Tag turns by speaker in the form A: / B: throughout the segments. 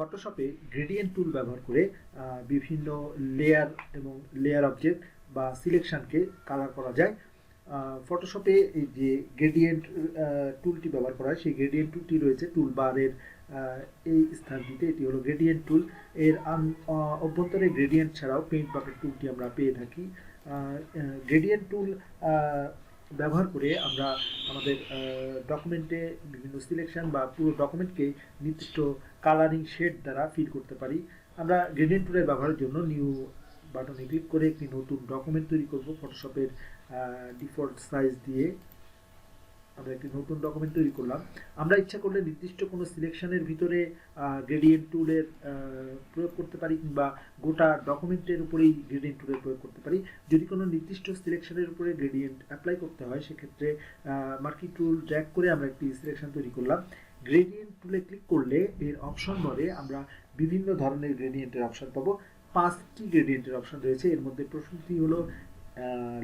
A: ফটোশপে gradient টুল ব্যবহার করে বিভিন্ন লেয়ার এবং লেয়ার অবজেক্ট বা সিলেকশনকে কালার করা যায়। ফটোশপে এই যে গ্রেডিয়েন্ট টুলটি ব্যবহার করা হয়, সেই গ্রেডিয়েন্ট টুলটি রয়েছে টুল বারের এই স্থানটিতে এটি হলো গ্রেডিয়েন্ট টুল এর অভ্যন্তরে গ্রেডিয়েন্ট ছাড়াও পেইন্ট বাকেট টুলটি আমরা পেয়ে থাকি। গ্রেডিয়েন্ট টুল ব্যবহার করে আমরা আমাদের ডকুমেন্টে বিভিন্ন সিলেকশন বা পুরো ডকুমেন্টকে নির্দিষ্ট কালারিং শেড দ্বারা ফিল করতে পারি। আমরা গ্রেডিয়েন্ট টুলের ব্যবহারের জন্য নিউ বাটনে ক্লিক করে একটি নতুন ডকুমেন্ট তৈরি করব ফটোশপের ডিফল্ট সাইজ দিয়ে। আমরা একটি নতুন ডকুমেন্ট তৈরি করলাম। আমরা ইচ্ছা করলে নির্দিষ্ট কোনো সিলেকশনের ভিতরে গ্রেডিয়েন্ট টুলের প্রয়োগ করতে পারি কিংবা গোটা ডকুমেন্টের উপরেই গ্রেডিয়েন্ট টুলের প্রয়োগ করতে পারি। যদি কোনো নির্দিষ্ট সিলেকশনের উপরে গ্রেডিয়েন্ট অ্যাপ্লাই করতে হয়, সেক্ষেত্রে মার্কি টুল ড্র্যাগ করে আমরা একটি সিলেকশন তৈরি করলাম। গ্রেডিয়েন্ট টুলে ক্লিক করলে এর অপশন বলে আমরা বিভিন্ন ধরনের গ্রেডিয়েন্টের অপশন পাবো। পাঁচটি গ্রেডিয়েন্টের অপশন রয়েছে। এর মধ্যে প্রথমটি হলো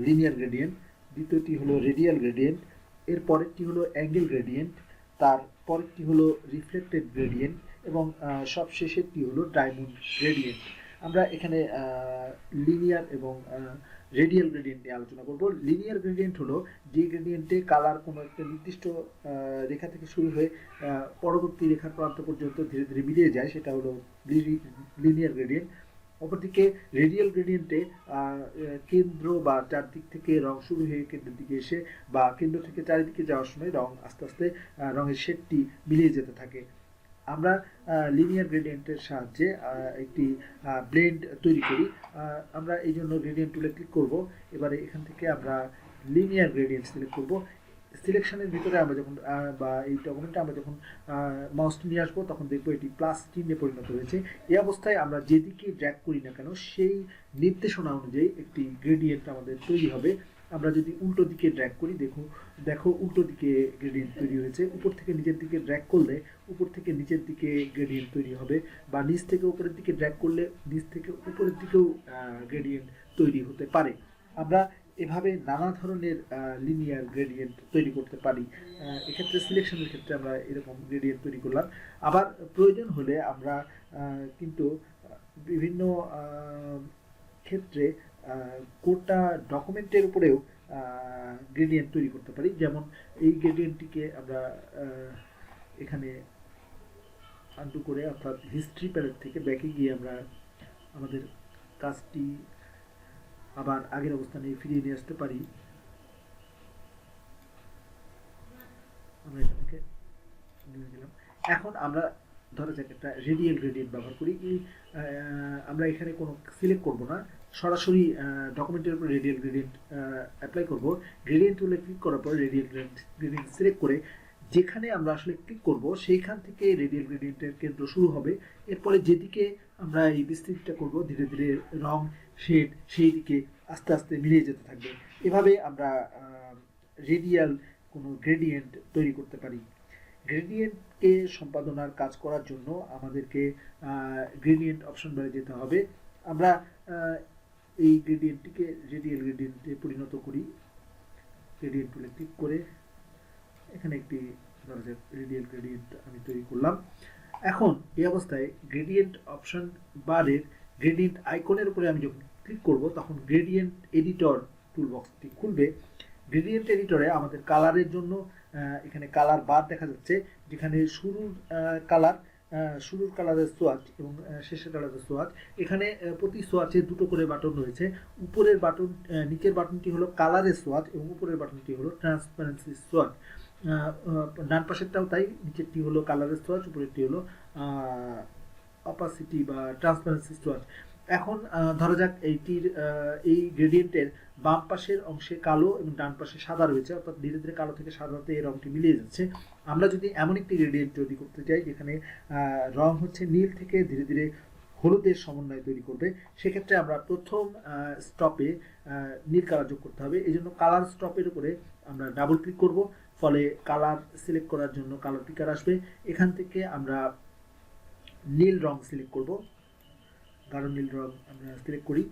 A: লিনিয়ার গ্রেডিয়েন্ট দ্বিতীয়টি হলো রেডিয়াল গ্রেডিয়েন্ট এর পরেরটি হলো অ্যাঙ্গেল গ্রেডিয়েন্ট তার পরেরটি হলো রিফ্লেক্টেড গ্রেডিয়েন্ট এবং আহ, সবশেষেরটি হলো ডায়মন্ড গ্রেডিয়েন্ট আমরা এখানে লিনিয়ার এবং রেডিয়াল গ্রেডিয়েন্ট নিয়ে আলোচনা করব। লিনিয়ার গ্রেডিয়েন্ট হলো যে গ্রেডিয়েন্টে কালার কোনো একটা নির্দিষ্ট রেখা থেকে শুরু হয়ে পরবর্তী রেখার প্রান্ত পর্যন্ত ধীরে ধীরে মিলিয়ে যায় সেটা হলো লিনিয়ার গ্রেডিয়েন্ট অপরদিকে রেডিয়াল গ্রেডিয়েন্টে কেন্দ্র বা চারদিক থেকে রং শুরু হয়ে কেন্দ্রের দিকে এসে বা কেন্দ্র থেকে চারিদিকে যাওয়ার সময় রং আস্তে আস্তে রঙের শেডটি মিলিয়ে যেতে থাকে। আমরা লিনিয়ার গ্রেডিয়েন্টের সাহায্যে একটি ব্লেন্ড তৈরি করি। আমরা এই জন্য গ্রেডিয়েন্ট টুলে ক্লিক করব। এবারে এখান থেকে আমরা লিনিয়ার গ্রেডিয়েন্ট সিলেক্ট করব। সিলেকশনের ভিতরে আমরা যখন বা এই ডকুমেন্টে আমরা যখন মাউসটি নিয়ে আসব, তখন দেখব এটি প্লাস চিহ্নে পরিণত হয়েছে। এই অবস্থায় আমরা যেদিকে ড্র্যাক করি না কেন, সেই নির্দেশনা অনুযায়ী একটি গ্রেডিয়েন্ট আমাদের তৈরি হবে। আমরা যদি উল্টো দিকে ড্র্যাক করি, দেখো দেখো উল্টো দিকে গ্রেডিয়েন্ট তৈরি হয়েছে। উপর থেকে নিচের দিকে ড্র্যাক করলে উপর থেকে নিচের দিকে গ্রেডিয়েন্ট তৈরি হবে, বা নিচ থেকে উপরের দিকে ড্র্যাক করলে নিচ থেকে উপরের দিকেও গ্রেডিয়েন্ট তৈরি হতে পারে। আমরা এভাবে নানা ধরনের লিনিয়ার গ্রেডিয়েন্ট তৈরি করতে পারি। এক্ষেত্রে সিলেকশনের ক্ষেত্রে আমরা এরকম গ্রেডিয়েন্ট তৈরি করলাম। আবার প্রয়োজন হলে আমরা কিন্তু বিভিন্ন ক্ষেত্রে কোটা ডকুমেন্টের উপরেও গ্রেডিয়েন্ট তৈরি করতে পারি। যেমন এই গ্রেডিয়েন্টটিকে আমরা এখানে আন্ডু করে অর্থাৎ হিস্ট্রি প্যালেট থেকে ব্যাকে গিয়ে আমরা আমাদের কাজটি আবার আগের অবস্থানে ফিরিয়ে নিয়ে আসতে পারি। আমরা এখান আমরা, ধরা যাক, একটা রেডিয়াল গ্রেডিয়েন্ট ব্যবহার করি কি আমরা এখানে কোনো সিলেক্ট করব না। সরাসরি ডকুমেন্টের উপর রেডিয়াল গ্রেডিয়েন্ট অ্যাপ্লাই করব। গ্রেডিয়েন্ট টুলে ক্লিক করার পর রেডিয়াল গ্রেডিয়েন্ট সিলেক্ট করে যেখানে আমরা আসলে ক্লিক করব, সেইখান থেকে রেডিয়াল গ্রেডিয়েন্টের কেন্দ্র শুরু হবে। এরপরে যেদিকে আমরা এই বিস্তৃতিটা করব, ধীরে ধীরে রং শেড সেই দিকে আস্তে আস্তে মিলিয়ে যেতে থাকবে। এভাবে আমরা রেডিয়াল কোনো গ্রেডিয়েন্ট তৈরি করতে পারি। গ্রেডিয়েন্টকে সম্পাদনার কাজ করার জন্য আমাদেরকে গ্রেডিয়েন্ট অপশন বারে যেতে হবে। আমরা এই গ্রেডিয়েন্টটিকে রেডিয়াল গ্রেডিয়েন্টে পরিণত করি। গ্রেডিয়েন্ট টুলে ক্লিক করে এখানে একটি রেডিয়াল গ্রেডিয়েন্ট আমি তৈরি করলাম। এখন এই অবস্থায় গ্রেডিয়েন্ট অপশন বারের গ্রেডিয়েন্ট আইকনের উপরে আমি যখন ক্লিক করব, তখন গ্রেডিয়েন্ট এডিটর টুল বক্সটি খুলবে গ্রেডিয়েন্ট এডিটরে আমাদের কালারের জন্য এখানে কালার বার দেখা যাচ্ছে, যেখানে শুরুর কালার শুরুর কালারের সোয়াচ এবং শেষের কালারের সোয়াচ এখানে প্রতি সোয়াচে দুটো করে বাটন রয়েছে। উপরের বাটন নিচের বাটনটি হলো কালারের সোয়াচ এবং উপরের বাটনটি হলো ট্রান্সপারেন্সি সোয়াচ ডান পাশেরটাও তাই, নিচেরটি হলো কালারের সোয়াচ উপরেরটি হলো অপাসিটি বা ট্রান্সপারেন্সি সোয়াচ এখন ধরা যাক এইটির এই গ্রেডিয়েন্টের বাম পাশের অংশে কালো এবং ডান পাশে সাদা রয়েছে, অর্থাৎ ধীরে ধীরে কালো থেকে সাদাতে এই রংটি মিলিয়ে যাচ্ছে। আমরা যদি এমন একটি গ্রেডিয়েন্ট তৈরি করতে চাই, যেখানে রং হচ্ছে নীল থেকে ধীরে ধীরে হলুদের সমন্বয় তৈরি করবে, সেক্ষেত্রে আমরা প্রথম স্টপে নীল কালার যোগ করতে হবে। এই জন্য কালার স্টপের উপরে আমরা ডাবল ক্লিক করব, ফলে কালার সিলেক্ট করার জন্য কালার পিকার আসবে। এখান থেকে আমরা নীল রং সিলেক্ট করব। গাঢ় নীল রং আমরা সিলেক্ট করি।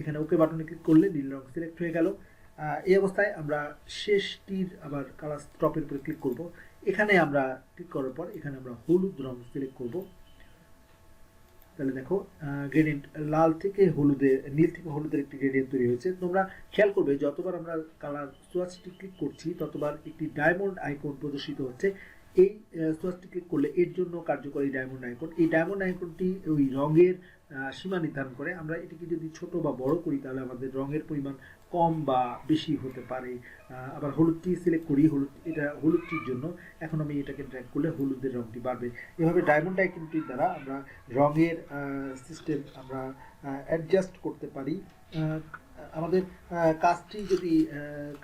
A: এখানে ওকে বাটনে ক্লিক করলে নীল রং সিলেক্ট হয়ে গেল। এই অবস্থায় আমরা শেষটির আবার কালার স্টপের উপরে ক্লিক করব। এখানে আমরা ক্লিক করার পর এখানে আমরা হলুদ রং সিলেক্ট করব। তাহলে দেখো গ্রেডিয়েন্ট লাল থেকে হলুদে, নীল থেকে হলুদের একটি গ্রেডিয়েন্ট তৈরি হয়েছে। তোমরা খেয়াল করবে, যতবার আমরা কালার সোয়াচটি ক্লিক করছি, ততবার একটি ডায়মন্ড আইকন প্রদর্শিত হচ্ছে। এই সোয়াচটি ক্লিক করলে এর জন্য কার্যকরী ডায়মন্ড আইকন এই ডায়মন্ড আইকনটি ওই রঙের সীমা নির্ধারণ করে। আমরা এটিকে যদি ছোট বা বড় করি, তাহলে আমাদের রঙের পরিমাণ কম বা বেশি হতে পারে। আবার হলুদটি সিলেক্ট করি, হলুদ, এটা হলুদটির জন্য। এখন আমি এটাকে ড্র্যাগ করলে হলুদের রঙটি বাড়বে। এভাবে ডায়মন্ড আইকনটির দ্বারা আমরা রঙের সিস্টেম আমরা অ্যাডজাস্ট করতে পারি। আমাদের কাজটি যদি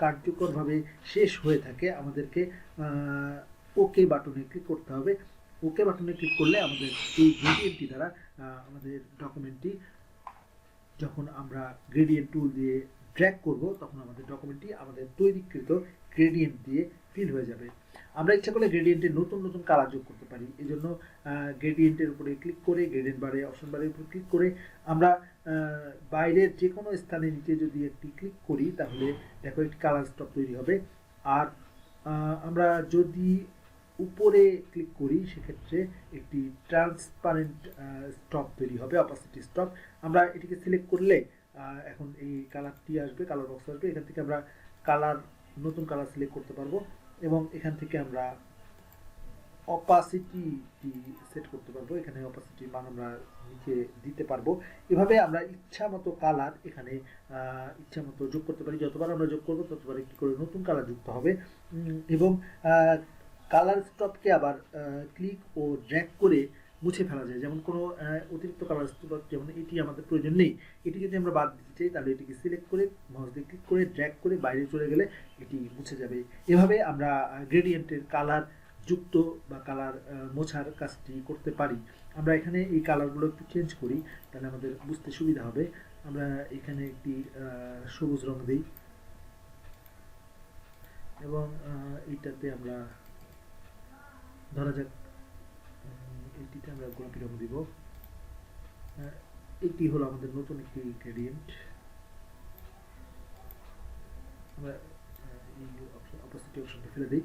A: কার্যকরভাবে শেষ হয়ে থাকে, আমাদেরকে ওকে বাটনে ক্লিক করতে হবে। ওকে বাটনে ক্লিক করলে আমাদের এই গ্রেডিয়েন্টটি দ্বারা আমাদের ডকুমেন্টটি যখন আমরা গ্রেডিয়েন্ট টুল দিয়ে ড্র্যাগ করব, তখন আমাদের ডকুমেন্টটি আমাদের তৈরিকৃত গ্রেডিয়েন্ট দিয়ে ফিল হয়ে যাবে। আমরা ইচ্ছা করলে গ্রেডিয়েন্টে নতুন নতুন কালার যোগ করতে পারি। এই জন্য গ্রেডিয়েন্টের উপরে ক্লিক করে গ্রেডিয়েন্ট বারে অপশন বারের উপর ক্লিক করে আমরা বাইরের যে কোনো স্থানে নিচে যদি একটি ক্লিক করি, তাহলে দেখো একটি কালার স্টপ তৈরি হবে। আর আমরা যদি উপরে ক্লিক করি, সেক্ষেত্রে একটি ট্রান্সপারেন্ট স্টপ তৈরি হবে অপাসিটি স্টপ আমরা এটিকে সিলেক্ট করলে এখন এই কালারটি আসবে কালার বক্স আসবে, এখান থেকে আমরা কালার নতুন কালার সিলেক্ট করতে পারব এবং এখান থেকে আমরা অপাসিটি সেট করতে পারব, এখানে অপাসিটির মান আমরা নিচে দিতে পারব। এভাবে আমরা ইচ্ছা মতো কালার এখানে ইচ্ছা মতো যোগ করতে পারি, যতবার আমরা যোগ করব ততবার একটি করে নতুন কালার যুক্ত হবে। এবং কালার স্টপকে আবার ক্লিক ও ড্র্যাগ করে মুছে ফেলা যায়। যেমন কোনো অতিরিক্ত কালার স্টপ যেমন এটি আমাদের প্রয়োজন নেই, এটি যদি আমরা বাদ দিতে চাই, তাহলে এটিকে সিলেক্ট করে মাউস দিয়ে ক্লিক করে ড্র্যাগ করে বাইরে চলে গেলে এটি মুছে যাবে। এভাবে আমরা গ্রেডিয়েন্টের কালার যুক্ত বা কালার মোছার কাজটি করতে পারি। আমরা এখানে এই কালারগুলো একটু চেঞ্জ করি, তাহলে আমাদের বুঝতে সুবিধা হবে। আমরা এখানে একটি সবুজ রং দিই। এবং এইটাতে আমরা ধরা যাক উম, এইটিতে আমরা গোলাপি রং দিব। এটি হলো আমাদের নতুন একটি গ্রেডিয়েন্ট আমরা এই ফেলে দিই।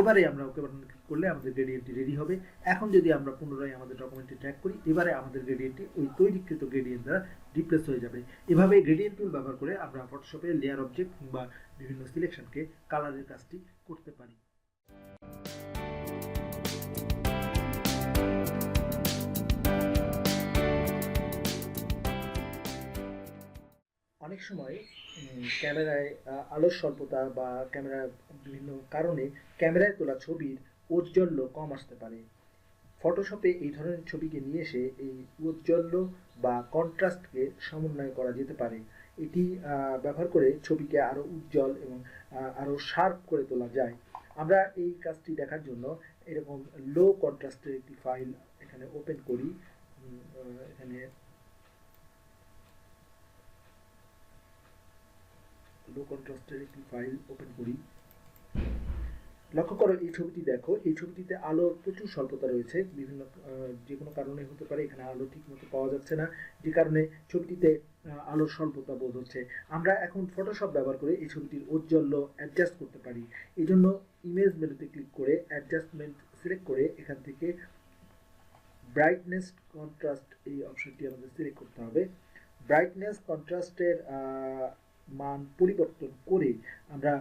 A: এবারে আমরা ওকে বাটন ক্লিক করলে আমাদের গ্রেডিয়েন্টটি রেডি হবে। এখন যদি আমরা পুনরায় আমাদের ডকুমেন্টটি ট্র্যাক করি এবারে আমাদের গ্রেডিয়েন্টটি ওই তৈরিকৃত গ্রেডিয়েন্ট দ্বারা রিপ্লেস হয়ে যাবে। এভাবে গ্রেডিয়েন্ট টুল ব্যবহার করে আমরা ফটোশপে লেয়ার অবজেক্ট কিংবা বিভিন্ন সিলেকশনকে কালারের কাজটি করতে পারি। অনেক সময় ক্যামেরায় আলোর স্বল্পতা বা ক্যামেরার বিভিন্ন কারণে ক্যামেরায় তোলা ছবির ঔজ্জ্বল্য কম আসতে পারে। ফটোশপে এই ধরনের ছবিকে নিয়ে এসে এই ঔজ্জ্বল্য বা কন্ট্রাস্টকে সমন্বয় করা যেতে পারে। এটি ব্যবহার করে ছবিকে আরও উজ্জ্বল এবং আরও শার্প করে তোলা যায়। আমরা এই কাজটি দেখার জন্য এরকম লো কন্ট্রাস্টের একটি ফাইল এখানে ওপেন করি। এখানে লো কন্ট্রাস্টের একটি ফাইল ওপেন করি। লক্ষ্য করো, এই ছবিটি দেখো। এই ছবিটিতে আলোর প্রচুর স্বল্পতা রয়েছে। বিভিন্ন যে কোনো কারণে হতে পারে এখানে আলো ঠিক মতো পাওয়া যাচ্ছে না, যে কারণে ছবিটিতে আলোর স্বল্পতা বোধ হচ্ছে। আমরা এখন ফটোশপ ব্যবহার করে এই ছবিটির ঔজ্জ্বল্য অ্যাডজাস্ট করতে পারি। এই জন্য ইমেজ মেনুতে ক্লিক করে অ্যাডজাস্টমেন্ট সিলেক্ট করে এখান থেকে ব্রাইটনেস কন্ট্রাস্ট এই অপশনটি আমাদের সিলেক্ট করতে হবে। ব্রাইটনেস কন্ট্রাস্টের মান পরিবর্তন করে আমরা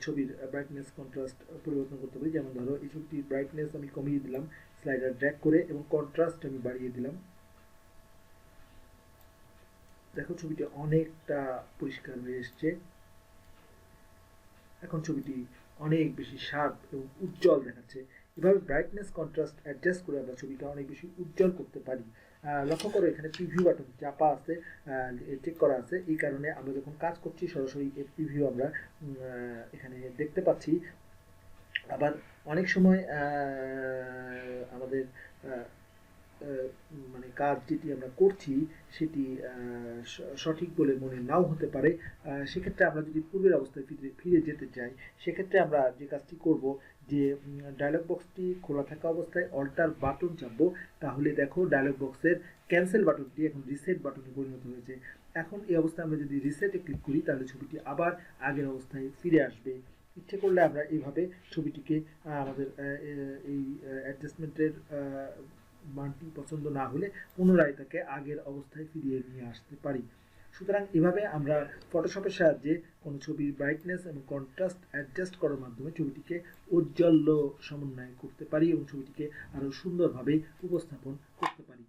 A: ছবির ব্রাইটনেস কন্ট্রাস্ট পরিবর্তন করতে পারি। যেমন ধরো, এই ছবিটির ব্রাইটনেস আমি কমিয়ে দিলাম স্লাইডার ড্র্যাগ করে এবং কন্ট্রাস্ট আমি বাড়িয়ে দিলাম। দেখো, ছবিটি অনেকটা পরিষ্কার হয়ে এসছে। এখন ছবিটি অনেক বেশি শার্প এবং উজ্জ্বল দেখাচ্ছে। এভাবে ব্রাইটনেস কন্ট্রাস্ট অ্যাডজাস্ট করে আমরা ছবিটা অনেক বেশি উজ্জ্বল করতে পারি। লক্ষ্য করো, এখানে প্রিভিউ বাটন চাপা আছে চেক করা আছে। এই কারণে আমরা যখন কাজ করছি, সরাসরি এর প্রিভিউ আমরা এখানে দেখতে পাচ্ছি। আবার অনেক সময় আমাদের মানে কাজ যেটি আমরা করছি, সেটি সঠিক বলে মনে নাও হতে পারে। সেক্ষেত্রে আমরা যদি পূর্বের অবস্থায় ফিরে ফিরে যেতে চাই, সেক্ষেত্রে আমরা যে কাজটি করব যে ডায়লগ বক্সটি খোলা থাকা অবস্থায় অল্টার বাটন চাপবো, তাহলে দেখো ডায়লগ বক্সের ক্যান্সেল বাটনটি এখন রিসেট বাটনে পরিণত হয়েছে। এখন এই অবস্থায় আমরা যদি রিসেটে ক্লিক করি, তাহলে ছবিটি আবার আগের অবস্থায় ফিরে আসবে। ইচ্ছে করলে আমরা এইভাবে ছবিটিকে আমাদের এই অ্যাডজাস্টমেন্টের মানটি পছন্দ না হলে পুনরায় তাকে আগের অবস্থায় ফিরিয়ে নিয়ে আসতে পারি। সুতরাং এভাবে আমরা ফটোশপের সাহায্যে কোনো ছবির ব্রাইটনেস এবং কন্ট্রাস্ট অ্যাডজাস্ট করার মাধ্যমে ছবিটিকে ঔজ্জ্বল্য সমন্বয় করতে পারি এবং ছবিটিকে আরও সুন্দরভাবে উপস্থাপন করতে পারি।